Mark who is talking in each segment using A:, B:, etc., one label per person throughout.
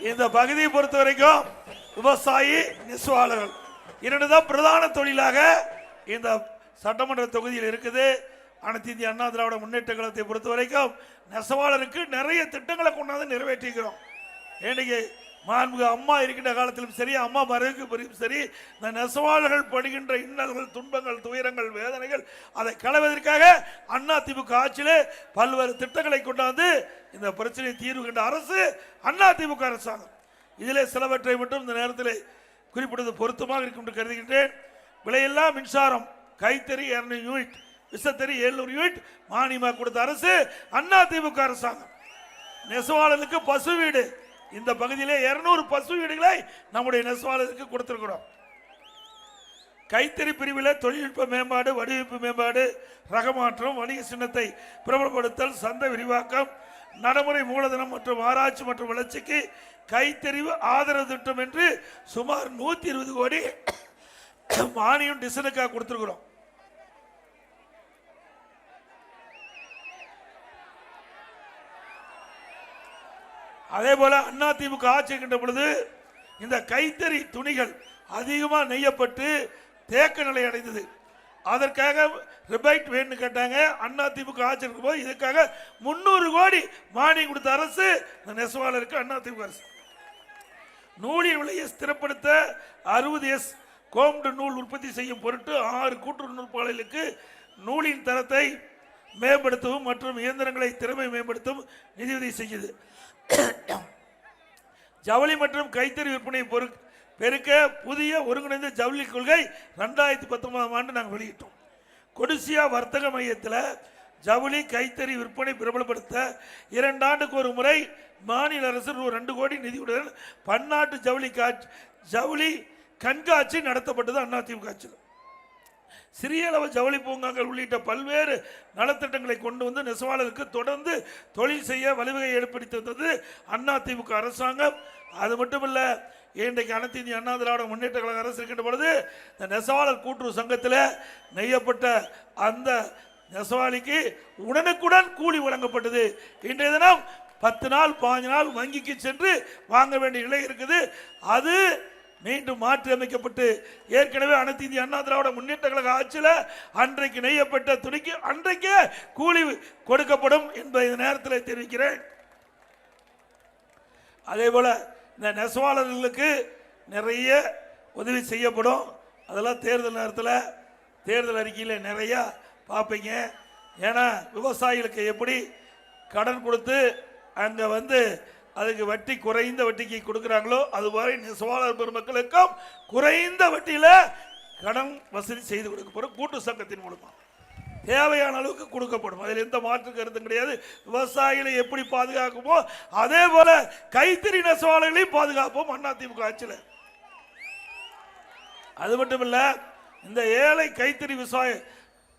A: இந்த பகுதியை பொறுத்த வரைக்கும் விவசாயி நெசவாளர்கள் இரண்டு தான் பிரதான தொழிலாக இந்த சட்டமன்ற தொகுதியில் இருக்குது. அனைத்து இந்திய அண்ணா திராவிட முன்னேற்ற கழகத்தை பொறுத்த வரைக்கும் நெசவாளருக்கு நிறைய திட்டங்களை கொண்டாந்து நிறைவேற்றிக்கிறோம் இன்னைக்கு மாண்புக அம்மா இருக்கின்ற காலத்திலும் சரி அம்மா மறைவுக்கு பிறகு சரி இந்த நெசவாளர்கள் படுகின்ற இன்னல்கள் துன்பங்கள் துயரங்கள் வேதனைகள் அதை களைவதற்காக அண்ணா திமுக ஆட்சியிலே பல்வேறு திட்டங்களை கொண்டாந்து இந்த பிரச்சனையை தீர்வு கண்ட அரசு அண்ணா திமுக அரசாங்கம். இதிலே சிலவற்றை மட்டும் இந்த நேரத்தில் குறிப்பிட்டது பொருத்தமாக இருக்கும் என்று கருதுகின்றேன். விலையெல்லாம் மின்சாரம் கைத்தறி இரநூறு யூனிட் விசத்தறி எழுநூறு யூனிட் மானியமாக கொடுத்த அரசு அண்ணா திமுக அரசாங்கம். நெசவாளர்களுக்கு பசு வீடு இந்த பகுதியிலே இருநூறு பசு வீடுகளை நம்முடைய நெசவாளருக்கு கொடுத்துருக்குறோம். கைத்தறி பிரிவில் தொழில்நுட்ப மேம்பாடு வடிவமைப்பு மேம்பாடு ரகமாற்றம் வணிக சின்னத்தை பிரபலப்படுத்தல் சந்தை விரிவாக்கம் நடைமுறை மூலதனம் மற்றும் ஆராய்ச்சி மற்றும் வளர்ச்சிக்கு கைத்தறிவு ஆதரவு திட்டம் என்று சுமார் நூற்றி இருபது கோடி மானியம் டிசனுக்காக கொடுத்துருக்குறோம். அதே போல அண்ணா திமுக ஆட்சி இருக்கின்ற பொழுது இந்த கைத்தறி துணிகள் அதிகமாக நெய்யப்பட்டு தேக்க நிலை அடைந்தது. அதற்காக ரிபைட் வேணும்னு கேட்டாங்க. அண்ணா திமுக ஆட்சி இருக்கும் போது இதுக்காக முந்நூறு கோடி மானியம் கொடுத்த அரசு இந்த நெசவாளருக்கு அண்ணா திமுக அரசு நூலின் விலையை ஸ்திரப்படுத்த அறுபது எஸ் கோம்டு நூல் உற்பத்தி செய்யும் பொருட்டு ஆறு கூட்டுறவு நூற்பாளர்களுக்கு நூலின் தரத்தை மேம்படுத்தவும் மற்றும் இயந்திரங்களை திறமை மேம்படுத்தவும் நிதியுதவி செய்யுது ஜவுளி மற்றும் கைத்தறி விற்பனை பொரு பெருக்க புதிய ஒருங்கிணைந்த ஜவுளி கொள்கை ரெண்டாயிரத்தி பத்தொன்பதாம் ஆண்டு நாங்கள் வெளியிட்டோம். கொடிசியா வர்த்தக மையத்தில் ஜவுளி கைத்தறி விற்பனை பிரபலப்படுத்த இரண்டாண்டுக்கு ஒரு முறை மாநில அரசு ரூ. ரெண்டு கோடி நிதியுடன் பன்னாட்டு ஜவுளி காட்சி ஜவுளி கண்காட்சி நடத்தப்பட்டது அதிமுக ஆட்சியில் சிறிய அளவு ஜவுளி பூங்காக்கள் உள்ளிட்ட பல்வேறு நலத்திட்டங்களை கொண்டு வந்து நெசவாளருக்கு தொடர்ந்து தொழில் செய்ய வழிவகை ஏற்படுத்தி வந்தது அண்ணா அரசாங்கம். அது மட்டுமல்ல இன்றைக்கு அனைத்து இந்திய அண்ணா திராவிட முன்னேற்ற கழக அரசு இருக்கின்ற பொழுது இந்த நெசவாளர் கூட்டுறவு சங்கத்தில் நெய்யப்பட்ட அந்த நெசவாளிக்கு உடனுக்குடன் கூலி வழங்கப்பட்டது. இன்றைய தினம் பத்து நாள் பாஞ்சு நாள் வங்கிக்கு சென்று வாங்க வேண்டிய நிலை இருக்குது. அது மீண்டும் மாற்றி அமைக்கப்பட்டு ஏற்கனவே அனைத்து இந்திய அண்ணா திராவிட முன்னேற்ற கழக ஆட்சியில் அன்றைக்கு நெய்யப்பட்ட துணிக்கு அன்றைக்கே கூலி கொடுக்கப்படும் என்பதை இந்த நேரத்தில் தெரிவிக்கிறேன். அதே போல் இந்த நெசவாளர்களுக்கு நிறைய உதவி செய்யப்படும். அதெல்லாம் தேர்தல் நேரத்தில் தேர்தல் அறிக்கையில் நிறையா பார்ப்பீங்க. ஏன்னா விவசாயிகளுக்கு எப்படி கடன் கொடுத்து அங்கே வந்து அதுக்கு வட்டி குறைந்த வட்டிக்கு கொடுக்குறாங்களோ அதுவரை நெசவாளர் பெருமக்களுக்கும் குறைந்த வட்டியில் கடன் வசதி செய்து கொடுக்கப்படும் கூட்டு சங்கத்தின் மூலமாக தேவையான அளவுக்கு கொடுக்கப்படும். அதில் எந்த மாற்று கருத்தும் கிடையாது. விவசாயிகளை எப்படி பாதுகாக்குமோ அதே போல கைத்தறி நெசவாளர்களையும் பாதுகாப்போம் அதிமுக ஆட்சியில். அது மட்டும் இல்லை இந்த ஏழை கைத்தறி விவசாய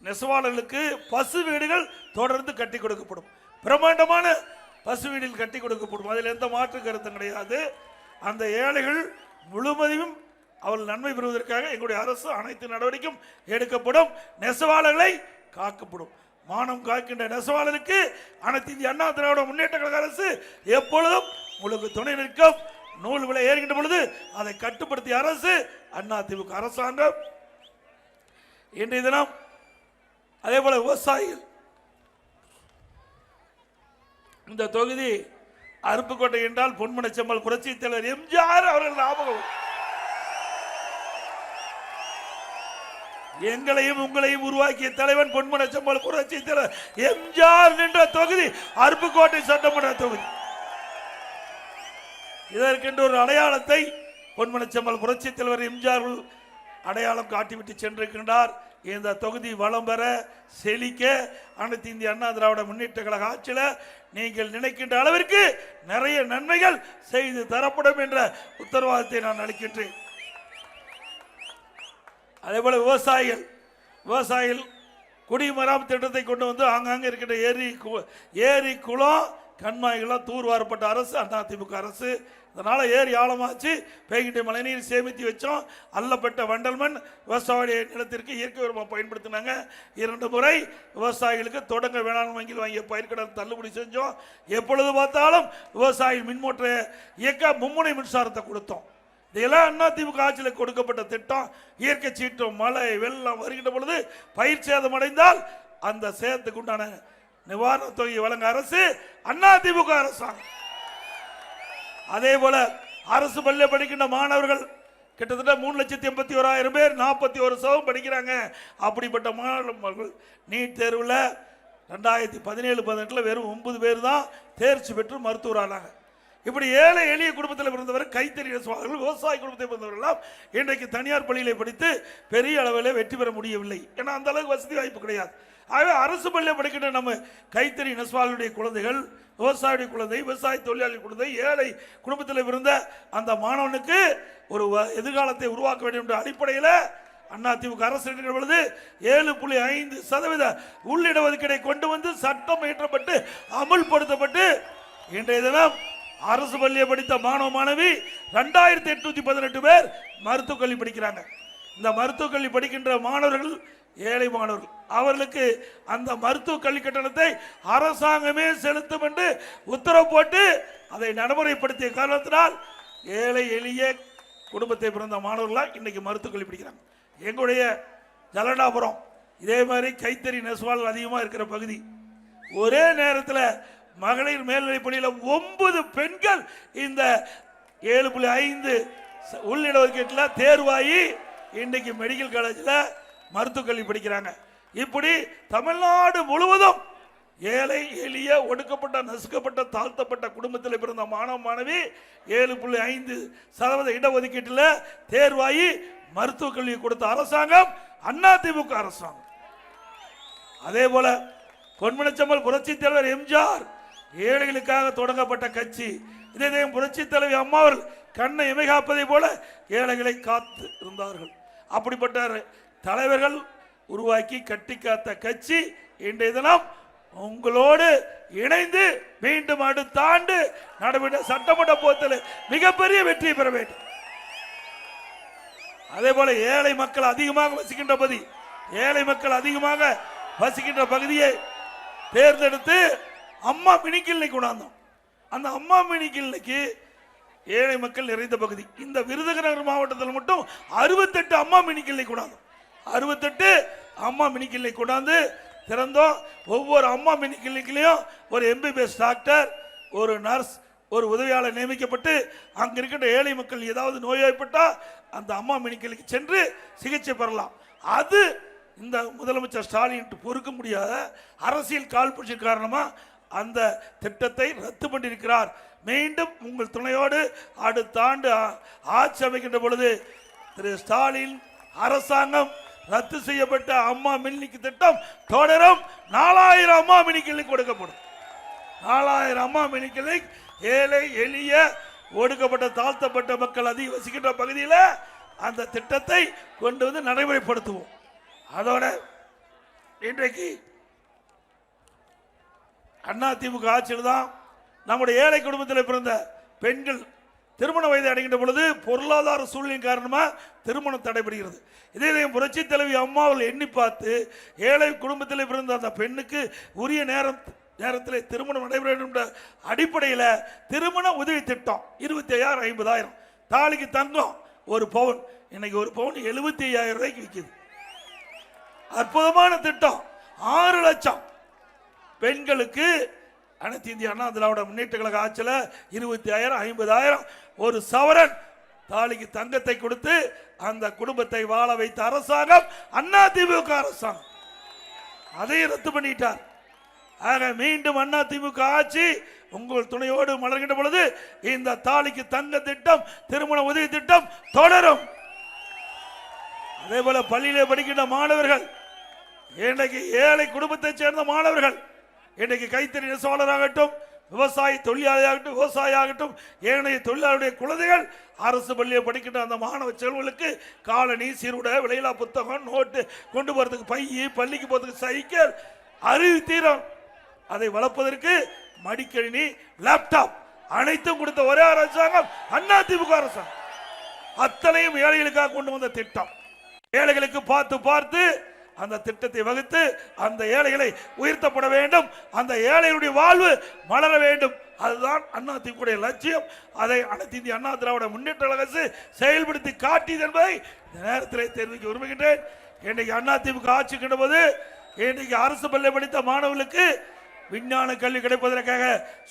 A: நெசவாளர்களுக்கு பசு வீடுகள் தொடர்ந்து கட்டி கொடுக்கப்படும். பிரம்மாண்டமான பசு கட்டி கொடுக்கப்படும். அதில் எந்த மாற்று கருத்தும் கிடையாது. அந்த ஏழைகள் முழுவதையும் அவர்கள் நன்மை பெறுவதற்காக எங்களுடைய அரசு அனைத்து நடவடிக்கையும் எடுக்கப்படும். நெசவாளர்களை காக்கப்படும். மானம் காக்கின்ற நெசவாளருக்கு அனைத்து இந்திய அண்ணா திராவிட முன்னேற்ற கழக அரசு எப்பொழுதும் உங்களுக்கு துணை நிற்கும். நூல் விலை ஏறுகின்ற பொழுது அதை கட்டுப்படுத்திய அரசு அண்ணா திமுக அரசாங்கம். இன்றைய தினம் அதே போல விவசாயிகள் இந்த தொகுதி அருப்புக்கோட்டை என்றால் பொன்மனச்செம்மல் புரட்சி தலைவர் எம்ஜிஆர் அவர்கள் ஞாபகம் எங்களையும் உங்களையும் உருவாக்கிய தலைவன் பொன்மனச்செம்மல் புரட்சி தலைவர் எம்ஜிஆர் நின்ற தொகுதி அருப்புக்கோட்டை சட்டமன்ற தொகுதி. இதற்கென்று ஒரு அடையாளத்தை பொன்மனச்செம்மல் புரட்சி தலைவர் எம்ஜிஆர் அடையாளம் காட்டிவிட்டு சென்றிருக்கின்றார். இந்த தொகுதி வளம் பெற செழிக்க அனைத்து இந்திய அண்ணா திராவிட முன்னேற்ற கழக ஆட்சியில் நீங்கள் நினைக்கின்ற அளவிற்கு நிறைய நன்மைகள் செய்து தரப்படும் என்ற உத்தரவாதத்தை நான் அளிக்கின்றேன். அதேபோல விவசாயிகள் விவசாயிகள் குடிமராமத்து திட்டத்தை கொண்டு வந்து ஆங்காங்கே இருக்கின்ற ஏரி கு- ஏரி குளம் கண்மாய்களாக தூர்வாரப்பட்ட அரசு அதிமுக அரசு. அதனால் ஏரி ஆழமாச்சு. பெய்கின்ற மழைநீர் சேமித்து வச்சோம். அல்லப்பட்ட வண்டல்மண் விவசாய நிலத்திற்கு இயற்கை உரமாக பயன்படுத்தினாங்க. இரண்டு முறை விவசாயிகளுக்கு தொடங்க வேளாண் வங்கியில் வாங்கிய பயிர்க்கடன் தள்ளுபடி செஞ்சோம். எப்பொழுது பார்த்தாலும் விவசாயி மின்மோட்டரை இயக்க மும்முனை மின்சாரத்தை கொடுத்தோம். இதெல்லாம் அதிமுக ஆட்சியில் கொடுக்கப்பட்ட திட்டம். இயற்கை சீற்றம் மழை வெள்ளம் வருகின்ற பொழுது பயிர் சேதம் அடைந்தால் அந்த சேதத்துக்கு உண்டான நிவாரண தொகை வழங்க அரசு அண்ணா திமுக அரசாங்கம். அதே போல அரசு பள்ளியில் படிக்கின்ற மாணவர்கள் கிட்டத்தட்ட மூணு லட்சத்தி எண்பத்தி ஓராயிரம் பேர் நாற்பத்தி ஒரு சதவீதம் படிக்கிறாங்க. அப்படிப்பட்ட மாணவர்கள் நீட் தேர்வில் ரெண்டாயிரத்தி பதினேழு பதினெட்டில் வெறும் ஒன்பது பேர் தான் தேர்ச்சி பெற்று மருத்துவர் ஆனாங்க. இப்படி ஏழை எளிய குடும்பத்தில் பிறந்தவர் கைத்தறி நெசவாளர்கள் விவசாய குடும்பத்தை பிறந்தவர்கள்லாம் இன்றைக்கு தனியார் பள்ளியில் படித்து பெரிய அளவில் வெற்றி பெற முடியவில்லை. ஏன்னா அந்த அளவுக்கு வசதி வாய்ப்பு கிடையாது. ஆகவே அரசு பள்ளியில் படிக்கின்ற நம்ம கைத்தறி நெசவாளருடைய குழந்தைகள் விவசாயியுடைய குழந்தை விவசாய தொழிலாளி குழந்தை ஏழை குடும்பத்தில் இருந்த அந்த மாணவனுக்கு ஒரு வ- எதிர்காலத்தை உருவாக்க வேண்டும் என்ற அடிப்படையில் அதிமுக அரசு இருக்கிற பொழுது ஏழு புள்ளி ஐந்து சதவீத உள்ளிடஒதுக்கீடை கொண்டு வந்து சட்டம் இயற்றப்பட்டு அமுல்படுத்தப்பட்டு இன்றைய தினம் அரசு பள்ளியை படித்த மாணவ மாணவி ரெண்டாயிரத்தி எட்நூத்தி பதினெட்டு பேர் மருத்துவக் கல்வி படிக்கிறாங்க. இந்த மருத்துவக் கல்வி படிக்கின்ற மாணவர்கள் ஏழை மாணவர்கள் அவர்களுக்கு அந்த மருத்துவ கல்வி கட்டணத்தை அரசாங்கமே செலுத்தும் என்று உத்தரவு போட்டு அதை நடைமுறைப்படுத்திய காரணத்தினால் ஏழை எளிய குடும்பத்தை பிறந்த மாணவர்களாக இன்னைக்கு மருத்துவக் கல்வி படிக்கிறாங்க. எங்களுடைய ஜலடாபுரம் இதே மாதிரி கைத்தறி நெசவாளர் அதிகமாக இருக்கிற பகுதி ஒரே நேரத்தில் மகளிர் மேல்நிலைப் பள்ளியில் ஒன்பது பெண்கள் இந்த ஏழு புள்ளி ஐந்து ச- உள்ளிட தேர்வாகி இன்னைக்கு மெடிக்கல் காலேஜில் மருத்துவக் கல்வி படிக்கிறாங்க. இப்படி தமிழ்நாடு முழுவதும் ஏழை எளிய ஒடுக்கப்பட்ட நசுக்கப்பட்ட தாழ்த்தப்பட்ட குடும்பத்தில் பிறந்த மாணவ மாணவி ஏழு புள்ளி ஐந்து சதவீத இடஒதுக்கீட்டில் தேர்வாகி மருத்துவக் கல்வி கொடுத்த அரசாங்கம் அதிமுக அரசாங்கம். அதே போல பொன்மனச்சம்மல் புரட்சி தலைவர் எம்ஜிஆர் ஏழைகளுக்காக தொடங்கப்பட்ட கட்சி. இதே புரட்சி தலைவி அம்மா அவர்கள் கண்ணை இமைகாப்பதை போல ஏழைகளை காத்து இருந்தார்கள். அப்படிப்பட்ட தலைவர்கள் உருவாக்கி கட்டி காத்த கட்சி இன்றைய தினம் உங்களோடு இணைந்து மீண்டும் அடுத்த ஆண்டு நடைபெற்ற சட்டமன்ற போத்தில் மிகப்பெரிய வெற்றி பெற வேண்டும். அதே போல ஏழை மக்கள் அதிகமாக வசிக்கின்ற பகுதி ஏழை மக்கள் அதிகமாக வசிக்கின்ற பகுதியை தேர்ந்தெடுத்து அம்மா மினிக்கிள்ளை கொண்டாந்தோம். அந்த அம்மா மினிக்கிள்ளைக்கு ஏழை மக்கள் நிறைந்த பகுதி. இந்த விருதுநகர் மாவட்டத்தில் மட்டும் அறுபத்தெட்டு அம்மா மினிக்கிள்ளை கொண்டாந்து அறுபத்தெட்டு அம்மா மினிக்கிள்ளை கொண்டாந்து திறந்தோம். ஒவ்வொரு அம்மா மினிக்கிள்ளைக்குள்ளேயும் ஒரு எம்பிபிஎஸ் டாக்டர் ஒரு நர்ஸ் ஒரு உதவியாளர் நியமிக்கப்பட்டு அங்கே இருக்கின்ற ஏழை மக்கள் ஏதாவது நோய்வாய்ப்பட்டால் அந்த அம்மா மினிக்கிளிக்கு சென்று சிகிச்சை பெறலாம். அது இந்த முதலமைச்சர் ஸ்டாலின் பொறுக்க முடியாத அரசியல் காழ்ப்புணர்ச்சி காரணமாக அந்த திட்டத்தை ரத்து பண்ணியிருக்கிறார். மீண்டும் உங்கள் துணையோடு அடுத்த ஆண்டு ஆட்சி அமைக்கின்ற பொழுது திரு ஸ்டாலின் அரசாங்கம் ரத்து செய்யப்பட்ட அம்மா மின்னிக்கு திட்டம் தொடரும். நாலாயிரம் அம்மா மினிக்கிளை கொடுக்கப்படும். நாலாயிரம் அம்மா மினிக்கிளை ஏழை எளிய ஒடுக்கப்பட்ட தாழ்த்தப்பட்ட மக்கள் அதிக வசிக்கின்ற பகுதியில் அந்த திட்டத்தை கொண்டு வந்து நடைமுறைப்படுத்துவோம். அதோட இன்றைக்கு அண்ணா திமுக ஆட்சியில் தான் நம்முடைய ஏழை குடும்பத்தில் பிறந்த பெண்கள் திருமண வயதை அடைகின்ற பொழுது பொருளாதார சூழ்நிலையின் காரணமாக திருமணம் தடைபடுகிறது. இதே இதயம் புரட்சி தலைவி அம்மாவில் எண்ணி பார்த்து ஏழை குடும்பத்தில் பிறந்த அந்த பெண்ணுக்கு உரிய நேரம் நேரத்தில் திருமணம் நடைபெற வேண்டும் என்ற அடிப்படையில் திருமண உதவி திட்டம் இருபத்தி ஐயாயிரம் ஐம்பதாயிரம். தாலிக்கு தங்கம் ஒரு பவுன். இன்னைக்கு ஒரு பவுன் எழுபத்தி ஐயாயிரம் ரூபாய்க்கு விற்கிது அற்புதமான திட்டம். ஆறு லட்சம். பெண்களுக்கு அனைத்து இந்திய அண்ணா திராவிட முன்னேற்ற கழக ஆட்சியில் இருபத்தி ஆயிரம் ஐம்பதாயிரம். ஒரு சவரன் தாலிக்கு தங்கத்தை கொடுத்து அந்த குடும்பத்தை வாழ வைத்த அரசாங்கம் அண்ணா திமுக அரசாங்கம். அதையும் ரத்து பண்ணிட்டார். ஆக மீண்டும் அண்ணா திமுக ஆட்சி உங்கள் துணையோடு மலர்கின்ற பொழுது இந்த தாலிக்கு தங்க திட்டம் திருமண உதவி திட்டம் தொடரும். அதே போல பள்ளியிலே படிக்கின்ற மாணவர்கள் இன்றைக்கு ஏழை குடும்பத்தைச் சேர்ந்த மாணவர்கள் இன்றைக்கு கைத்தறி நெசவாளராகட்டும் விவசாய தொழிலாளியாகட்டும் விவசாயி ஆகட்டும் ஏனைய தொழிலாளருடைய குழந்தைகள் அரசு பள்ளியை படிக்கின்ற அந்த மாணவ செல்வங்களுக்கு காலணி சீருடை விளையிலா புத்தகம் நோட்டு கொண்டு போகிறதுக்கு பைய பள்ளிக்கு போகிறதுக்கு சைக்கிள் அறிவு தீரம். அதை வளர்ப்பதற்கு மடிக்கணினி லேப்டாப் அனைத்தும் கொடுத்த ஒரே அரசாங்கம் அண்ணா திமுக அரசாங்கம். அத்தனையும் ஏழைகளுக்காக கொண்டு வந்த திட்டம். ஏழைகளுக்கு பார்த்து பார்த்து அந்த திட்டத்தை வகுத்து அந்த ஏழைகளை உயர்த்தப்பட வேண்டும். அந்த ஏழைகளுடைய வாழ்வு மலர வேண்டும். அதுதான் அண்ணா திமுக லட்சியம். அதை அனைத்து இந்திய அண்ணா திராவிட முன்னேற்ற அரசு செயல்படுத்தி காட்டியது என்பதை இந்த நேரத்தில் தெரிவிக்க விரும்புகின்றேன். இன்றைக்கு அண்ணா திமுக ஆட்சி போது இன்றைக்கு அரசு பள்ளி படித்த மாணவர்களுக்கு விஞ்ஞான கல்வி கிடைப்பதற்காக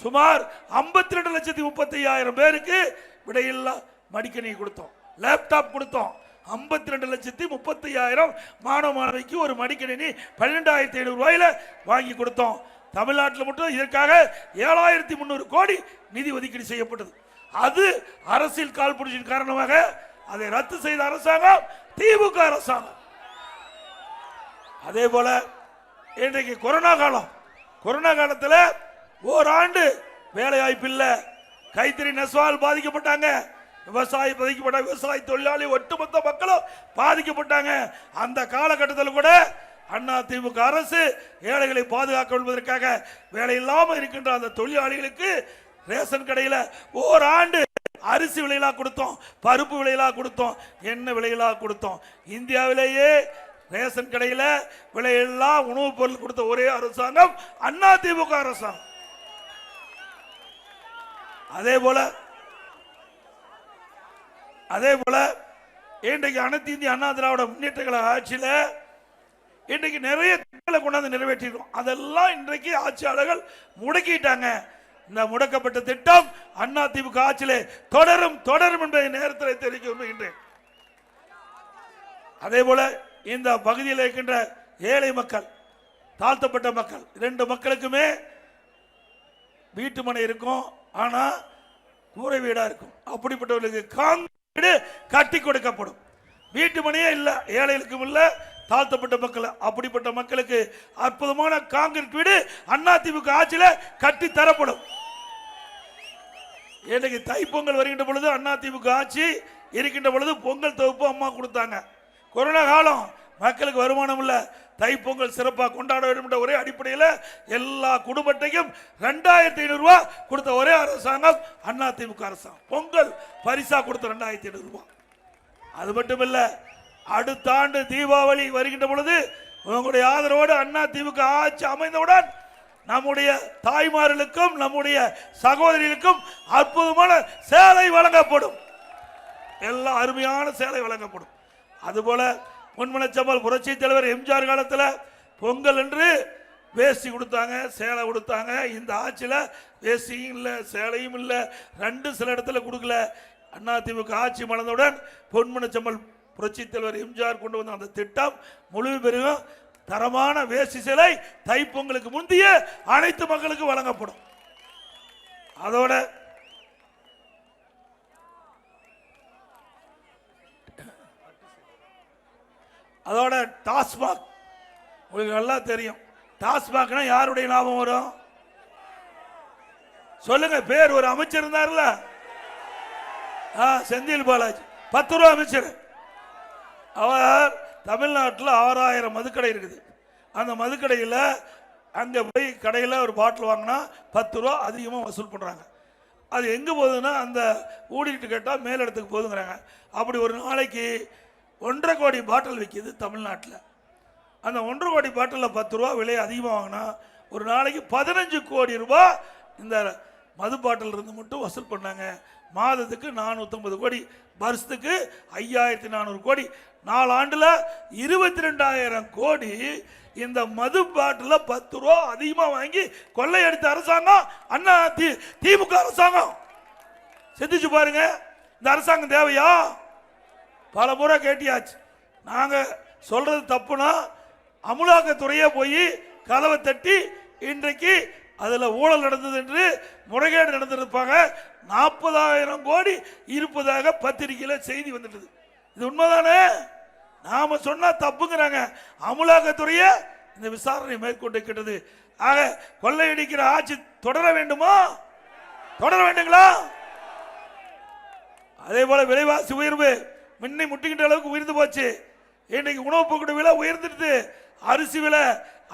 A: சுமார் 52 ரெண்டு லட்சத்தி முப்பத்தி ஐயாயிரம் பேருக்கு விடையில்லா மடிக்கணி கொடுத்தோம். லேப்டாப் கொடுத்தோம். 52 ரெண்டு லட்சத்தி முப்பத்தையாயிரம் மாணவ மாணவிக்கு ஒரு மடிக்கணினி பன்னெண்டாயிரத்தி ஐநூறு ரூபாயில வாங்கி கொடுத்தோம். தமிழ்நாட்டில் மட்டும் இதற்காக ஏழாயிரத்தி முந்நூறு கோடி நிதி ஒதுக்கீடு செய்யப்பட்டது. அது அரசியல் கால்புடிச்சின் காரணமாக அதை ரத்து செய்த அரசாங்கம் திமுக அரசாங்கம். அதே போல இன்றைக்கு கொரோனா காலம். கொரோனா காலத்தில் ஓராண்டு வேலை வாய்ப்பு கைத்தறி நெசவால் பாதிக்கப்பட்டாங்க. விவசாயி பாதிக்கப்பட்ட விவசாய தொழிலாளி ஒட்டுமொத்த மக்களும் பாதிக்கப்பட்டாங்க. அந்த காலகட்டத்தில் கூட அண்ணா திமுக அரசு ஏழைகளை பாதுகாக்க என்பதற்காக வேலை இல்லாமல் இருக்கின்ற அந்த தொழிலாளிகளுக்கு ரேஷன் கடையில் ஓராண்டு அரிசி விலையிலாக கொடுத்தோம் பருப்பு விலையிலாக கொடுத்தோம் எண்ணெய் விலையிலாக கொடுத்தோம். இந்தியாவிலேயே ரேஷன் கடையில் விலையெல்லாம் உணவுப் பொருள் கொடுத்த ஒரே அரசாங்கம் அண்ணா திமுக அரசாங்கம். அதே போல அதே போல இன்றைக்கு அனைத்து இந்திய அண்ணா திராவிட முன்னேற்ற கழக ஆட்சியில இன்றைக்கு நிறைய திட்டங்களை கொண்டாந்து நிறைவேற்றிருக்கோம். அதெல்லாம் இன்றைக்கு ஆட்சியாளர்கள் முடக்கிட்டாங்க. இந்த முடக்கப்பட்ட திட்டம் அண்ணா திமுக ஆட்சியிலே தொடரும் தொடரும் என்பதை நேரத்தில் தெரிவிக்க விரும்புகின்றேன். அதே போல இந்த பகுதியில் இருக்கின்ற ஏழை மக்கள் தாழ்த்தப்பட்ட மக்கள் இரண்டு மக்களுக்குமே வீட்டு மனை இருக்கும் ஆனால் கூரை வீடாக இருக்கும். அப்படிப்பட்டவர்களுக்கு காங்கிரஸ் வீடு கட்டி கொடுக்கப்படும். வீட்டு மனையே இல்லை ஏழைகளுக்கும் இல்லை தாழ்த்தப்பட்ட மக்கள் அப்படிப்பட்ட மக்களுக்கு அற்புதமான காங்கிரீட் வீடு அதிமுக ஆட்சியில் கட்டி தரப்படும். இன்னைக்கு தைப்பொங்கல் வருகின்ற பொழுது அதிமுக ஆட்சி இருக்கின்ற பொழுது பொங்கல் தொகுப்பு அம்மா கொடுத்தாங்க. கொரோனா காலம் மக்களுக்கு வருமானம் இல்லை. தைப்பொங்கல் சிறப்பாக கொண்டாட வேண்டும் என்ற ஒரே அடிப்படையில் எல்லா குடும்பத்தையும் ரெண்டாயிரத்தி ஐநூறுரூவா கொடுத்த ஒரே அரசாங்கம் அண்ணா திமுக அரசாங்கம். பொங்கல் பரிசாக கொடுத்த ரெண்டாயிரத்தி ஐநூறுரூவா அது மட்டும் இல்லை அடுத்த ஆண்டு தீபாவளி வருகின்ற பொழுது உங்களுடைய ஆதரவோடு அண்ணா திமுக ஆட்சி அமைந்தவுடன் நம்முடைய தாய்மார்களுக்கும் நம்முடைய சகோதரிகளுக்கும் அற்புதமான சேலை வழங்கப்படும். எல்லா அருமையான சேலை வழங்கப்படும். அதுபோல பொன்மனச்சம்மல் புரட்சி தலைவர் எம்ஜிஆர் காலத்தில் பொங்கல் என்று வேஷ்டி கொடுத்தாங்க சேலை கொடுத்தாங்க இந்த ஆட்சியில் வேஷ்டியும் இல்லை சேலையும் இல்லை ரெண்டு சில இடத்துல கொடுக்கல. அதிமுக ஆட்சி மலர்ந்தவுடன் பொன்மனச்சம்மல் புரட்சி தலைவர் எம்ஜிஆர் கொண்டு வந்த அந்த திட்டம் முழு பெருகும். தரமான வேஷ்டி சிலை தைப்பொங்கலுக்கு முந்தைய அனைத்து மக்களுக்கும் வழங்கப்படும். அதோட அதோட டாஸ்மாக். உங்களுக்கு நல்லா தெரியும். டாஸ்மாக்னா யாருடைய லாபம் வரும்? சொல்லுங்க பேர் ஒரு அமைச்சர் இருந்தார்ல? ஆ, செந்தில் பாலாஜி. பத்து ரூபா அமைச்சர். அவர் தமிழ்நாட்டில் ஆறாயிரம் மதுக்கடை இருக்குது. அந்த மதுக்கடையில் அங்கே போய் கடையில் ஒரு பாட்டில் வாங்கினா பத்து ரூபா அதிகமாக வசூல் பண்ணுறாங்க அது எங்கே போகுதுன்னா அந்த ஊடிட்டு கேட்டால் மேலிடத்துக்கு போகுதுங்கிறாங்க. அப்படி ஒரு நாளைக்கு ஒன்றரை கோடி பாட்டில் விற்கிது தமிழ்நாட்டில். அந்த ஒன்றரை கோடி பாட்டிலில் பத்து ரூபா விலை அதிகமாக வாங்கினா ஒரு நாளைக்கு பதினஞ்சு கோடி ரூபா இந்த மது பாட்டில் இருந்து மட்டும் வசூல் பண்ணாங்க. மாதத்துக்கு நானூற்றம்பது கோடி வருஷத்துக்கு ஐயாயிரத்தி நானூறு கோடி. நாலு ஆண்டில் இருபத்தி ரெண்டாயிரம் கோடி இந்த மது பாட்டில் பத்து ரூபா அதிகமாக வாங்கி கொள்ளையடித்த அரசாங்கம் அண்ணா தி திமுக அரசாங்கம். சிந்திச்சு பாருங்க இந்த அரசாங்கம் தேவையா? பல முறை கேட்டியாச்சு. நாங்கள் சொல்றது தப்புனா அமுலாக்கத்துறையே போய் கதவை தட்டி இன்றைக்கு அதில் ஊழல் நடந்தது என்று முறைகேடு நடந்திருப்பாங்க. நாற்பதாயிரம் கோடி இருப்பதாக பத்திரிகையில் செய்தி வந்துட்டது. இது உண்மைதானே? நாம சொன்னா தப்புங்கிறாங்க. அமுலாக்கத்துறையே இந்த விசாரணை மேற்கொண்டிருக்கிறது ஆக கொள்ளையடிக்கிற ஆட்சி தொடர வேண்டுமா? தொடர வேண்டுங்களா? அதே போல விலைவாசி உயர்வு. முன்னை முட்டுகின்ற அளவுக்கு உயர்ந்து போச்சு. இன்னைக்கு உணவு பொருட்கள் விலை உயர்ந்துடுது. அரிசி விலை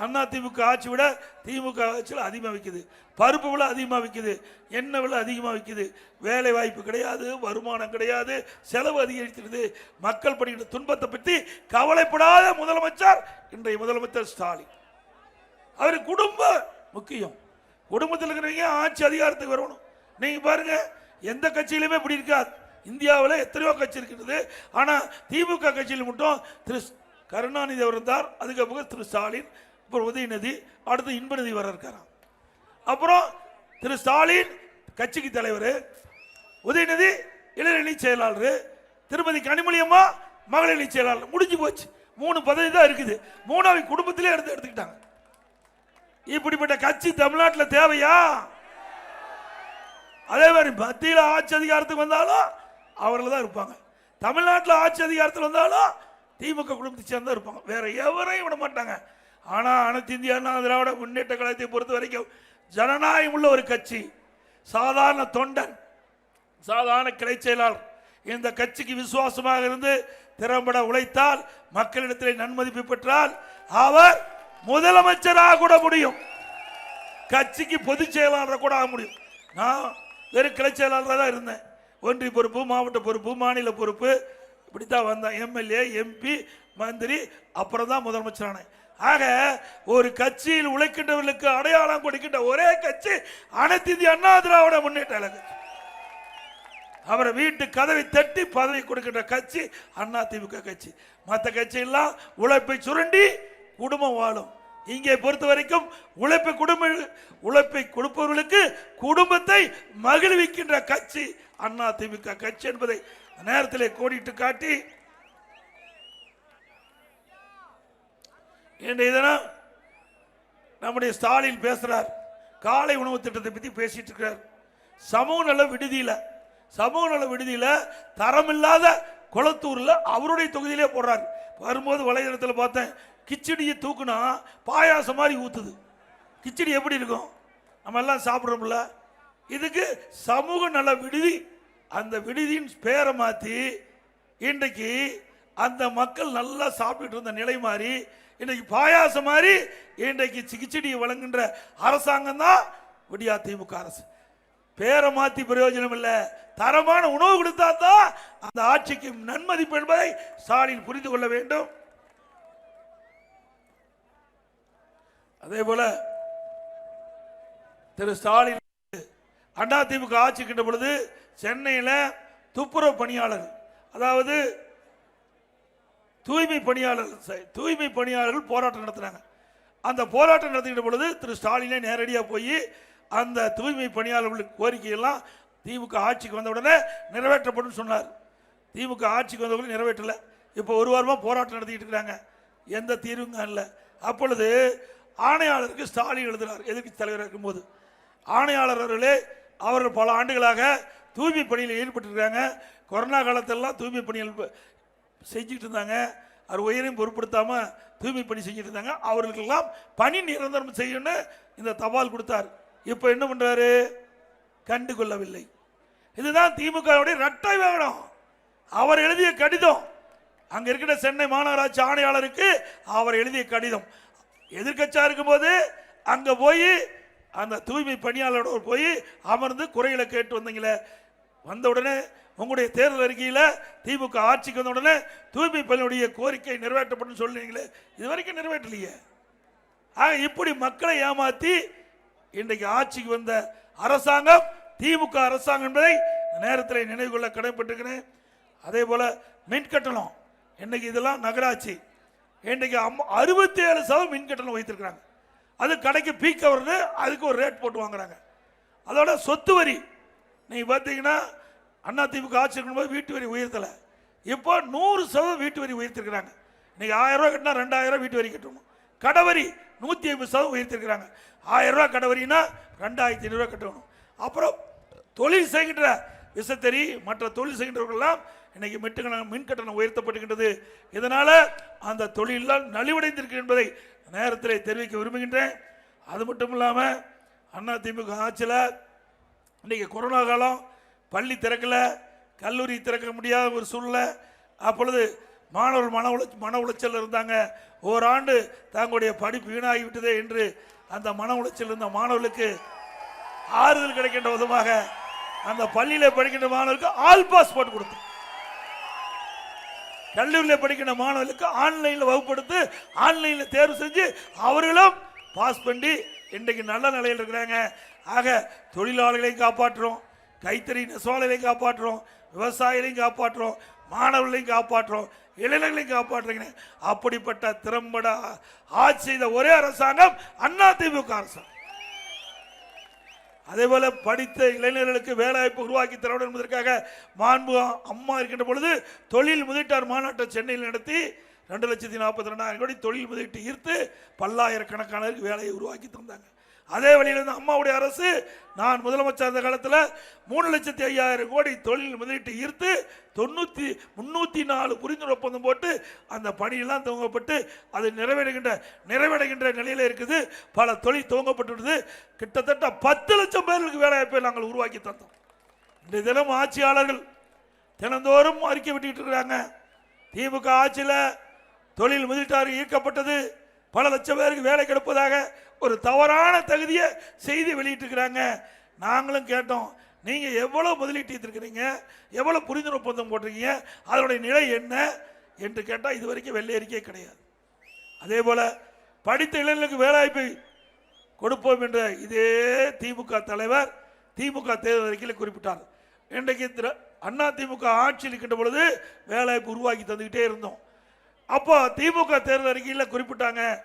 A: அண்ணா திமுக ஆட்சி விட திமுக ஆட்சியில் அதிகமாக விற்குது பருப்பு விலை அதிகமாக விற்குது எண்ணெய் விலை அதிகமாக விற்குது வேலை வாய்ப்பு கிடையாது வருமானம் கிடையாது செலவு அதிகரித்துடுது மக்கள் படுகின்ற துன்பத்தை பற்றி கவலைப்படாத முதலமைச்சர் இன்றைய முதலமைச்சர் ஸ்டாலின். அவர் குடும்பம் முக்கியம். குடும்பத்தில் இருக்கிறவங்க ஆட்சி அதிகாரத்துக்கு வரணும். நீங்கள் பாருங்கள் எந்த கட்சியிலுமே இப்படி இருக்காது. இந்தியாவில் எத்தனையோ கட்சி இருக்கிறது ஆனால் திமுக கட்சியில் மட்டும் திரு கருணாநிதி அவர் இருந்தார். அதுக்கப்புறம் திரு ஸ்டாலின் அப்புறம் உதயநிதி அடுத்து இன்பநிதி வர இருக்காராம். அப்புறம் திரு ஸ்டாலின் கட்சிக்கு தலைவர் உதயநிதி இளைஞரணி செயலாளர் திருமதி கனிமொழி அம்மா மகளிரணி செயலாளர். முடிஞ்சு போச்சு. மூணு பதவி தான் இருக்குது. மூணாவது குடும்பத்திலே எடுத்து எடுத்துக்கிட்டாங்க. இப்படிப்பட்ட கட்சி தமிழ்நாட்டில் தேவையா? அதே மாதிரி மத்தியில் ஆட்சி அதிகாரத்துக்கு வந்தாலும் அவர்கள் தான் இருப்பாங்க. தமிழ்நாட்டில் ஆட்சி அதிகாரத்தில் வந்தாலும் திமுக குடும்பத்தை சேர்ந்தா இருப்பாங்க. வேற எவரையும் விட மாட்டாங்க. ஆனால் அனைத்து இந்திய அண்ணா திராவிட முன்னேற்ற கழகத்தை பொறுத்த வரைக்கும் ஜனநாயகம் உள்ள ஒரு கட்சி. சாதாரண தொண்டன் சாதாரண கிளை செயலாளர். இந்த கட்சிக்கு விசுவாசமாக இருந்து திறம்பட உழைத்தால் மக்களிடத்தில் நன்மதிப்பு பெற்றால் அவர் முதலமைச்சராக கூட முடியும். கட்சிக்கு பொதுச் செயலாளராக கூட ஆக முடியும். நான் வெறும் கிளை செயலாளராக தான் இருந்தேன். ஒன்றிய பொறுப்பு மாவட்ட பொறுப்பு மாநில பொறுப்பு. இப்படி தான் வந்தேன். எம்எல்ஏ எம்பி மந்திரி அப்புறம் தான் முதலமைச்சரானேன் ஆக ஒரு கட்சியில் உழைக்கின்றவர்களுக்கு அடையாளம் கொடுக்கின்ற ஒரே கட்சி அனைத்து இந்திய அண்ணா திராவிட முன்னேற்ற அவரை வீட்டு கதவை தட்டி பதவி கொடுக்கின்ற கட்சி அண்ணா திமுக கட்சி. மற்ற கட்சியெல்லாம் உழைப்பை சுரண்டி குடும்பம் வாழும். இங்கே பொறுத்த வரைக்கும் உழைப்பை குடும்ப உழைப்பை கொடுப்பவர்களுக்கு குடும்பத்தை மகிழ்விக்கின்ற கட்சி அண்ணா திமுக கட்சி என்பதை நேரத்தில் நேரத்திலே கோடிட்டு காட்டி இன்றைய தினம் நம்முடைய ஸ்டாலின் பேசுறார். காலை உணவு திட்டத்தை பத்தி பேசிட்டு இருக்கிறார் சமூக நல விடுதியில சமூக நல விடுதியில தரமில்லாத குளத்தூர்ல அவருடைய தொகுதியிலே போடுறார். வரும்போது வலைதளத்தில் பார்த்தேன் கிச்சடியை தூக்குனா பாயாசம் மாதிரி ஊத்துது. கிச்சடி எப்படி இருக்கும்? நம்ம எல்லாம் சாப்பிட்றோம்ல. இதுக்கு சமூக நல விடுதி அந்த விடுதியின் பேரை மாற்றி இன்றைக்கு அந்த மக்கள் நல்லா சாப்பிட்டு இருந்த நிலை மாறி இன்றைக்கு பாயாசம் மாதிரி இன்றைக்கு சிகிச்சடியை வழங்குகின்ற அரசாங்கம் தான் விடியா திமுக அரசு. பேரை மாற்றி பிரயோஜனம் இல்லை. தரமான உணவு கொடுத்தா தான் அந்த ஆட்சிக்கு நன்மதிப்பு என்பதை ஸ்டாலின் புரிந்து கொள்ள வேண்டும். அதே போல திரு ஸ்டாலின் அதிமுக திமுக கிட்ட பொழுது சென்னையில் துப்புரவு பணியாளர் அதாவது தூய்மை பணியாளர் தூய்மை பணியாளர்கள் போராட்டம் நடத்தினாங்க அந்த போராட்டம் நடத்திக்கிட்ட பொழுது திரு ஸ்டாலினே நேரடியாக போய் அந்த தூய்மை பணியாளர்களுக்கு கோரிக்கையெல்லாம் திமுக ஆட்சிக்கு வந்த உடனே நிறைவேற்றப்படும் சொன்னார். திமுக ஆட்சிக்கு வந்தவர்கள் நிறைவேற்றலை. இப்போ ஒரு வாரமாக போராட்டம் நடத்திக்கிட்டு இருக்கிறாங்க. எந்த தீர்வும் இல்லை. அப்பொழுது ஆணையாளருக்கு ஸ்டாலின் எழுதுகிறார் எதிர்க்கட்சி தலைவராக இருக்கும்போது. ஆணையாளர் அவர்களே அவர்கள் பல ஆண்டுகளாக தூய்மை பணியில் ஈடுபட்டிருக்காங்க. கொரோனா காலத்திலலாம் தூய்மை பணியில் செஞ்சுக்கிட்டு இருந்தாங்க. அவர் உயரையும் பொருட்படுத்தாமல் தூய்மை பணி செஞ்சுட்டு இருந்தாங்க. அவர்களுக்கெல்லாம் பணி நிரந்தரம் செய்யணும்னு இந்த தபால் கொடுத்தார். இப்போ என்ன பண்ணுறாரு கண்டு கொள்ளவில்லை இதுதான் திமுகவுடைய இரட்டை வேணும் அவர் எழுதிய கடிதம். அங்கே இருக்கிற சென்னை மாநகராட்சி ஆணையாளருக்கு அவர் எழுதிய கடிதம். எதிர்கட்சியாக இருக்கும்போது அங்கே போய் அந்த தூய்மை பணியாளரோட போய் அமர்ந்து குறைகளை கேட்டு வந்தீங்களே. வந்த உடனே உங்களுடைய தேர்தல் அறிக்கையில் திமுக ஆட்சிக்கு வந்த உடனே தூய்மை பணியுடைய கோரிக்கை நிறைவேற்றப்படும் சொல்லுவீங்களே இது வரைக்கும் நிறைவேற்றலையே. ஆக இப்படி மக்களை ஏமாற்றி இன்றைக்கு ஆட்சிக்கு வந்த அரசாங்கம் திமுக அரசாங்கம் என்பதை நேரத்தில் நினைவு கொள்ள கடமைப்பட்டிருக்கிறேன். அதே போல் மின் கட்டணம் இன்னைக்கு இதெல்லாம் நகராட்சி. இன்றைக்கு அறுபத்தி ஏழு சதவீதம் மின் கட்டணம் வைத்திருக்கிறாங்க. அது கடைக்கு பீக் வருது அதுக்கு ஒரு ரேட் போட்டு வாங்குறாங்க. அதோட சொத்து வரி நீங்கள் பார்த்தீங்கன்னா அண்ணா திமுக ஆட்சி இருக்கும்போது வீட்டு வரி உயர்த்தலை. இப்போ நூறு சதவீதம் வீட்டு வரி உயர்த்திருக்கிறாங்க. இன்றைக்கி ஆயிரம் கட்டினா ரெண்டாயிரம் வீட்டு வரி கட்டணும். கடவரி நூற்றி ஐம்பது சதவீதம் உயர்த்திருக்கிறாங்க. ஆயிரம் கடவரினா ரெண்டாயிரத்தி ஐநூறுரூவா கட்டணும். அப்புறம் தொழில் செய்கின்ற விசத்தறி மற்ற தொழில் செய்கின்றவர்கள்லாம் இன்றைக்கி மிட்டுக்கண மின் கட்டணம் உயர்த்தப்படுகின்றது இதனால் அந்த தொழிலெல்லாம் நலிவடைந்திருக்கு என்பதை நேரத்தில் தெரிவிக்க விரும்புகின்றேன். அது மட்டும் இல்லாமல் அண்ணா திமுக ஆட்சியில் இன்றைக்கி கொரோனா காலம் பள்ளி திறக்கல கல்லூரி திறக்க முடியாத ஒரு சூழ்நிலை. அப்பொழுது மாணவர்கள் மன உளை மன உளைச்சல் இருந்தாங்க. ஓராண்டு தங்களுடைய படிப்பு வீணாகிவிட்டதே என்று அந்த மன உளைச்சல் இருந்த மாணவர்களுக்கு ஆறுதல் கிடைக்கின்ற விதமாக அந்த பள்ளியில் படிக்கின்ற மாணவருக்கு ஆல் பாஸ் போட்டு கொடுத்தோம் கல்லூரியில் படிக்கிற மாணவர்களுக்கு ஆன்லைனில் வகுப்படுத்து ஆன்லைனில் தேர்வு செஞ்சு அவர்களும் பாஸ் பண்ணி இன்றைக்கு நல்ல நிலையில் இருக்கிறாங்க. ஆக தொழிலாளர்களையும் காப்பாற்றுறோம். கைத்தறி நெசவாளர்களையும் காப்பாற்றுறோம். விவசாயிகளையும் காப்பாற்றுறோம். மாணவர்களையும் காப்பாற்றுறோம். இளைஞர்களையும் காப்பாற்றுறீங்க அப்படிப்பட்ட திறம்பட ஆட்சி செய்த ஒரே அரசாங்கம் அண்ணா திமுக அரசாங்கம். அதே போல படித்த இளைஞர்களுக்கு வேலைவாய்ப்பு உருவாக்கி தர வேண்டும் என்பதற்காக மாண்பு அம்மா இருக்கின்ற பொழுது தொழில் முதலீட்டார் மாநாட்டை சென்னையில் நடத்தி ரெண்டு லட்சத்தி நாற்பத்தி ரெண்டாயிரம் கோடி தொழில் முதலீட்டு ஈர்த்து பல்லாயிரக்கணக்கானவருக்கு வேலையை உருவாக்கி தந்தாங்க. அதே வழியில் இருந்த அம்மாவுடைய அரசு நான் முதலமைச்சர் அந்த காலத்தில் மூணு லட்சத்தி ஐயாயிரம் கோடி தொழில் முதலீட்டு ஈர்த்து தொண்ணூற்றி முன்னூற்றி நாலு புரிந்துணர்வு ஒப்பந்தம் போட்டு அந்த பணியெல்லாம் துவங்கப்பட்டு அது நிறைவேறுகின்ற நிறைவேறுகின்ற நிலையில் இருக்குது. பல தொழில் துவங்கப்பட்டுள்ளது. கிட்டத்தட்ட பத்து லட்சம் பேருக்கு வேலைவாய்ப்பை நாங்கள் உருவாக்கி தந்தோம். இன்றைய தினம் ஆட்சியாளர்கள் தினந்தோறும் அறிக்கை விட்டுக்கிட்டு இருக்கிறாங்க. திமுக ஆட்சியில் தொழில் முதலீட்டார் ஈர்க்கப்பட்டது. பல லட்சம் பேருக்கு வேலை கிடைப்பதாக ஒரு தவறான தகுதியை செய்தி வெளியிட்டிருக்கிறாங்க. நாங்களும் கேட்டோம். நீங்கள் எவ்வளோ முதலீட்டு ஈர்த்திருக்கிறீங்க எவ்வளோ புரிந்துணர்வு ஒப்பந்தம் போட்டிருக்கீங்க? அதனுடைய நிலை என்ன? என்று கேட்டால் இது வரைக்கும் வெள்ளை அறிக்கை கிடையாது. அதே போல் படித்த இளைஞர்களுக்கு வேலைவாய்ப்பை கொடுப்போம் என்ற இதே திமுக தலைவர் திமுக தேர்தல் அறிக்கையில் குறிப்பிட்டார். இன்றைக்கு திரு- அண்ணா திமுக ஆட்சியில் இருக்கின்ற பொழுது வேலைவாய்ப்பு உருவாக்கி தந்துக்கிட்டே இருந்தோம். அப்போ திமுக தேர்தல் அறிக்கையில் குறிப்பிட்டாங்க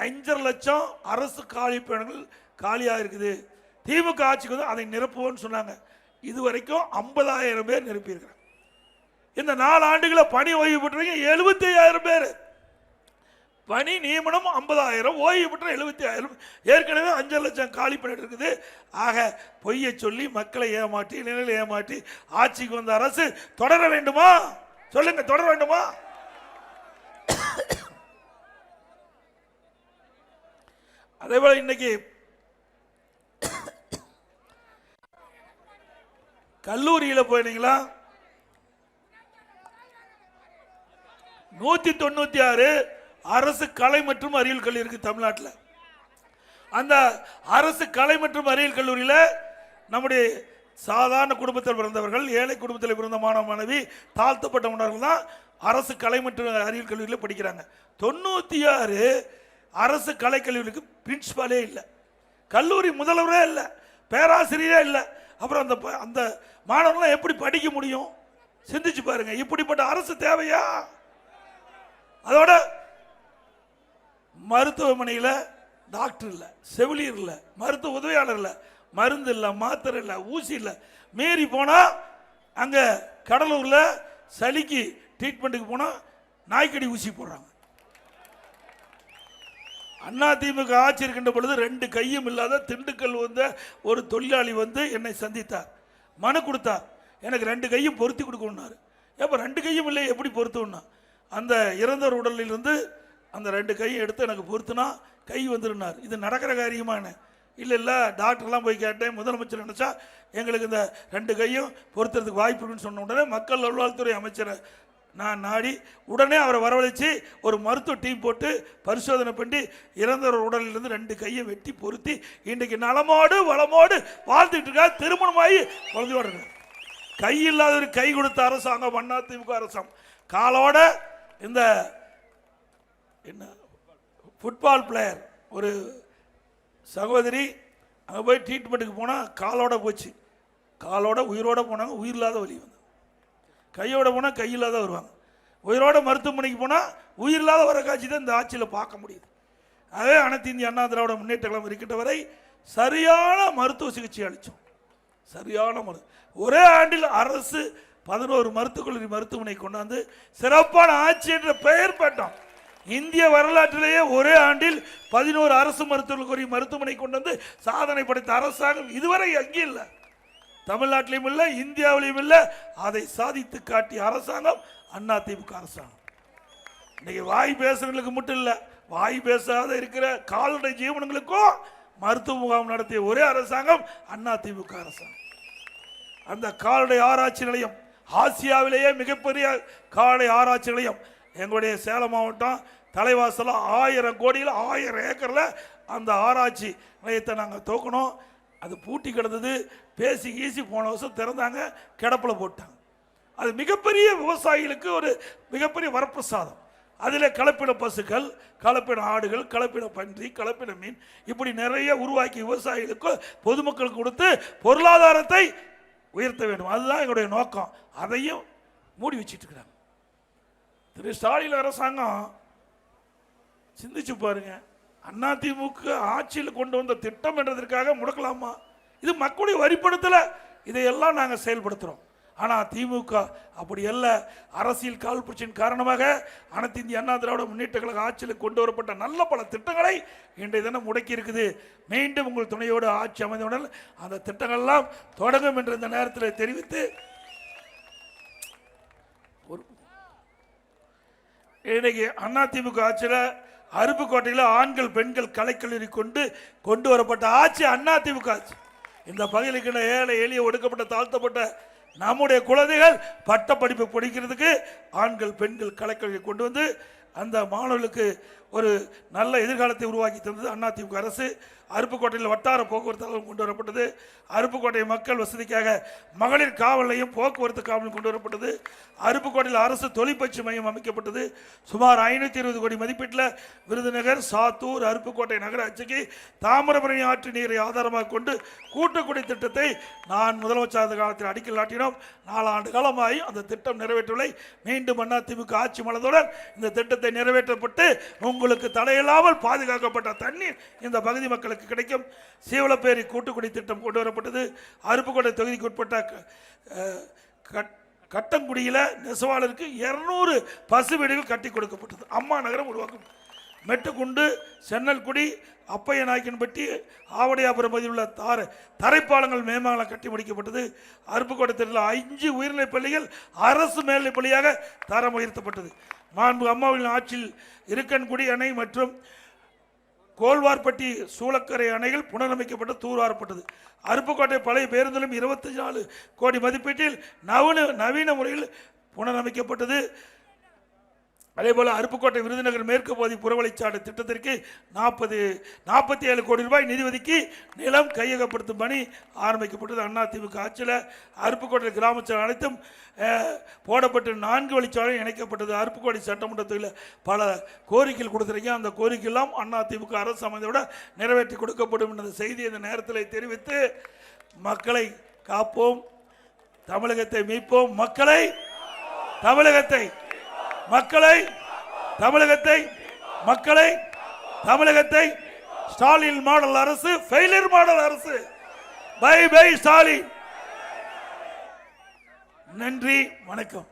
A: அஞ்சரை லட்சம் அரசு காலி பயணங்கள் காலியாக இருக்குது. திமுக ஆட்சிக்கு வந்து அதை நிரப்புவோம்னு சொன்னாங்க. இது வரைக்கும் ஐம்பதாயிரம் பேர் நிரப்பியிருக்கிறாங்க. இந்த நாலு ஆண்டுகளை பணி ஓய்வு பெற்றவங்க எழுபத்தி ஐயாயிரம் பேர். பணி நியமனம் ஐம்பதாயிரம் ஓய்வு பெற்ற எழுபத்தி ஆயிரம் ஏற்கனவே அஞ்சு லட்சம் காலி பண்ணிட்டு இருக்குது. ஆக பொய்யை சொல்லி மக்களை ஏமாற்றி நிலையில் ஏமாற்றி ஆட்சிக்கு வந்த அரசு தொடர வேண்டுமா? சொல்லுங்க தொடர வேண்டுமா? அதே போல இன்னைக்கு கல்லூரியில் போனீங்களா? நூத்தி தொண்ணூத்தி ஆறு அரசு கலை மற்றும் அறிவியல் கல்லூரி இருக்கு தமிழ்நாட்டில். அந்த அரசு கலை மற்றும் அறிவியல் கல்லூரியில் நம்முடைய சாதாரண குடும்பத்தில் பிறந்தவர்கள் ஏழை குடும்பத்தில் பிறந்த மாணவ மாணவி தாழ்த்தப்பட்ட உணர்வுகள் தான் அரசு கலை மற்றும் அறிவியல் கல்லூரியில் படிக்கிறாங்க. தொண்ணூற்றி ஆறு அரசு கலை கல்லூரிக்கு பிரின்ஸ்பாலே இல்லை. கல்லூரி முதல்வரே இல்லை. பேராசிரியரே இல்லை. அப்புறம் அந்த ப- அந்த மாணவர்கள்லாம் எப்படி படிக்க முடியும்? சிந்திச்சு பாருங்க. இப்படிப்பட்ட அரசு தேவையா? அதோட மருத்துவமனையில் டாக்டர் இல்லை செவிலியர் இல்லை மருத்துவ உதவியாளர் இல்லை மருந்து இல்லை மாத்திரை இல்லை ஊசி இல்லை. மீறி போனால் அங்கே கடலூரில் சளிக்கு ட்ரீட்மெண்ட்டுக்கு போனால் நாய்க்கடி ஊசி போடுறாங்க. அண்ணா திமுக ஆட்சி இருக்கின்ற பொழுது ரெண்டு கையும் இல்லாத திண்டுக்கல் வந்த ஒரு தொழிலாளி வந்து என்னை சந்தித்தார். மனு கொடுத்தார். எனக்கு ரெண்டு கையும் பொருத்தி கொடுக்கணுன்னாரு எப்போ ரெண்டு கையும் இல்லை எப்படி பொருத்தணும்னா அந்த இறந்தவர் உடலில் இருந்து அந்த ரெண்டு கையும் எடுத்து எனக்கு பொருத்துனா கை வந்துருனார் இது நடக்கிற காரியமா என்ன? இல்லை இல்லை டாக்டர்லாம் போய் கேட்டேன். முதலமைச்சர் நினச்சா எங்களுக்கு இந்த ரெண்டு கையும் பொருத்துறதுக்கு வாய்ப்பு இருக்குன்னு சொன்ன உடனே மக்கள் நல்வாழ்வுத்துறை அமைச்சரை நான் நாடி உடனே அவரை வரவழைச்சு ஒரு மருத்துவ டீம் போட்டு பரிசோதனை பண்ணி இறந்தவர் உடலிலிருந்து ரெண்டு கையை வெட்டி பொருத்தி இன்றைக்கு நலமோடு வளமோடு வாழ்ந்துட்டு இருக்கா திருமணமாகி குழந்தையோட இருக்கார் கை இல்லாதவர் கை கொடுத்த அரசாங்கம் அண்ணா திமுக அரசாங்கம். காலோட இந்த என்ன ஃபுட்பால் பிளேயர் ஒரு சகோதரி அங்கே போய் ட்ரீட்மெண்ட்டுக்கு போனால் காலோட போச்சு. காலோட உயிரோட போனாங்க உயிர் இல்லாத வழி வந்து கையோட போனால் கையில்லாத வருவாங்க. உயிரோட மருத்துவமனைக்கு போனால் உயிர் இல்லாத வர காட்சி தான் இந்த ஆட்சியில் பார்க்க முடியுது. அதே அனைத்து இந்திய அண்ணா திராவிட முன்னேற்ற கழகம் இருக்கின்ற வரை சரியான மருத்துவ சிகிச்சை அளித்தோம் சரியான மரு ஒரே ஆண்டில் அரசு பதினோரு மருத்துவக் கல்லூரி மருத்துவமனை கொண்டாந்து சிறப்பான ஆட்சி என்ற பெயர் பெற்றோம் இந்திய வரலாற்றிலேயே ஒரே ஆண்டில் பதினோரு அரசு மருத்துவக் கல்லூரி மருத்துவமனை கொண்டு வந்து சாதனை படைத்த அரசாங்கம் இதுவரை அங்கே இல்லை. தமிழ்நாட்டிலையும் இல்லை இந்தியாவிலையும் இல்லை. அதை சாதித்து காட்டிய அரசாங்கம் அண்ணா திமுக அரசாங்கம். இன்னைக்கு வாய் பேசுறவங்களுக்கு மட்டும் இல்லை வாய் பேசாத இருக்கிற கால்நடை ஜீவனங்களுக்கும் மருத்துவ முகாம் நடத்திய ஒரே அரசாங்கம் அண்ணா திமுக அரசாங்கம். அந்த கால்நடை ஆராய்ச்சி நிலையம் ஆசியாவிலேயே மிகப்பெரிய கால்நடை ஆராய்ச்சி நிலையம். எங்களுடைய சேலம் மாவட்டம் தலைவாசல ஆயிரம் கோடியில் ஆயிரம் ஏக்கரில் அந்த ஆராய்ச்சி நிலையத்தை நாங்கள் தோக்கணும். அது பூட்டி கிடந்தது பேசி கீசி போன வருஷம் திறந்தாங்க கிடப்பில் போட்டாங்க. அது மிகப்பெரிய விவசாயிகளுக்கு ஒரு மிகப்பெரிய வரப்பிரசாதம். அதில் கலப்பின பசுக்கள் கலப்பின ஆடுகள் கலப்பின பன்றி கலப்பின மீன் இப்படி நிறைய உருவாக்கி விவசாயிகளுக்கு பொதுமக்கள் கொடுத்து பொருளாதாரத்தை உயர்த்த வேண்டும். அதுதான் எங்களுடைய நோக்கம். அதையும் மூடி வச்சிட்டு இருக்கிறாங்க. திரு ஸ்டாலின் அரசாங்கம் சிந்திச்சு பாருங்க. அதிமுக ஆட்சியில் கொண்டு வந்த திட்டம் என்றதற்காக முடக்கலாமா? இது மக்களுடைய வரிப்படத்தில். இதையெல்லாம் நாங்கள் செயல்படுத்துகிறோம் ஆனால் திமுக அப்படி அல்ல. அரசியல் காழ்ப்புச்சின் காரணமாக அனைத்து இந்திய அண்ணா திராவிட முன்னேற்ற கழக ஆட்சியில் கொண்டு வரப்பட்ட நல்ல பல திட்டங்களை இன்றைய தினம் முடக்கி இருக்குது. மீண்டும் உங்கள் துணையோடு ஆட்சி அமைந்தவுடன் அந்த திட்டங்கள்லாம் தொடங்கும் என்று இந்த நேரத்தில் தெரிவித்து இன்னைக்கு அதிமுக ஆட்சியில் அருப்புக்கோட்டையில் ஆண்கள் பெண்கள் கலைக்கல்லூரி கொண்டு கொண்டு வரப்பட்ட ஆட்சி அதிமுக ஆட்சி. இந்த பகுதிக்கு ஏழை எளிய ஒடுக்கப்பட்ட தாழ்த்தப்பட்ட நம்முடைய குழந்தைகள் பட்ட படிப்பு படிக்கிறதுக்கு ஆண்கள் பெண்கள் கலைக்கல்லூரி கொண்டு வந்து அந்த மாணவர்களுக்கு ஒரு நல்ல எதிர்காலத்தை உருவாக்கி தந்தது அதிமுக அரசு. அருப்புக்கோட்டையில் வட்டார போக்குவரத்து அலுவலகம் கொண்டு வரப்பட்டது. அருப்புக்கோட்டை மக்கள் வசதிக்காக மகளிர் காவலையும் போக்குவரத்து காவலும் கொண்டு வரப்பட்டது. அருப்புக்கோட்டையில் அரசு தொழிற்பயிற்சி மையம் அமைக்கப்பட்டது. சுமார் ஐநூற்றி இருபது கோடி மதிப்பீட்டில் விருதுநகர் சாத்தூர் அருப்புக்கோட்டை நகராட்சிக்கு தாமிரபரணி ஆற்று நீரை ஆதாரமாக கொண்டு கூட்டுக்குடி திட்டத்தை நான் முதலமைச்சர் காலத்தில் அடிக்கல் நாட்டினோம். நாலாண்டு காலமாகி அந்த திட்டம் நிறைவேற்றவில்லை. மீண்டும் அண்ணா ஆட்சி மலர்ந்தவுடன் இந்த திட்டத்தை நிறைவேற்றப்பட்டு உங்களுக்கு தடையில்லாமல் பாதுகாக்கப்பட்ட தண்ணீர் இந்த பகுதி மக்களுக்கு கிடைக்கும். சீவலப்பேரி கூட்டுக்குடி திட்டம் கொண்டு வரப்பட்டது. அருப்புக்கோட்டை தொகுதிக்கு உட்பட்ட கட்- கட்டங்குடியில் நெசவாளருக்கு இருநூறு பசு வீடுகள் கட்டி கொடுக்கப்பட்டது. அம்மா நகரம் உருவாக்கப்பட்டது மெட்டுக்குண்டு சென்னல்குடி அப்பைய நாயக்கன்பட்டி ஆவடையாபுரம் பகுதியில் உள்ள தார தரைப்பாலங்கள் மேம்பாலம் கட்டி முடிக்கப்பட்டது. அருப்புக்கோட்டை தெருவில் அஞ்சு உயர்நிலைப் பள்ளிகள் அரசு மேல்நிலைப் பள்ளியாக தரம் உயர்த்தப்பட்டது. மாண்பு அம்மாவின் ஆட்சியில் இருக்கன்குடி அணை மற்றும் கோல்வார்பட்டி சூளக்கரை அணைகள் புனரமைக்கப்பட்டு தூர்வாரப்பட்டது அருப்புக்கோட்டை பழைய பேருந்திலும் இருபத்தி நாலு கோடி மதிப்பீட்டில் நவீன நவீன முறையில் புனரமைக்கப்பட்டது. அதேபோல் அருப்புக்கோட்டை விருதுநகர் மேற்கு பகுதி புறவழிச்சாலை திட்டத்திற்கு நாற்பது நாற்பத்தி ஏழு கோடி ரூபாய் நிதி ஒதுக்கி நிலம் கையகப்படுத்தும் பணி ஆரம்பிக்கப்பட்டது. அண்ணா திமுக ஆட்சியில் அருப்புக்கோட்டை கிராமச்சல் அனைத்தும் போடப்பட்டு நான்கு வழிச்சாலையும் இணைக்கப்பட்டது. அருப்புக்கோட்டை சட்டமன்றத்தில் பல கோரிக்கைகள் கொடுத்துருக்கீங்க அந்த கோரிக்கையெல்லாம் அண்ணா திமுக அரசு அமைந்தோட நிறைவேற்றி கொடுக்கப்படும் என்ற செய்தி இந்த நேரத்தில் தெரிவித்து மக்களை காப்போம் தமிழகத்தை மீட்போம். மக்களை தமிழகத்தை மக்களை தமிழகத்தை மக்களை தமிழகத்தை ஸ்டாலின் மாடல் அரசு ஃபெயிலியர் மாடல் அரசு. Bye bye Stalin. நன்றி வணக்கம்.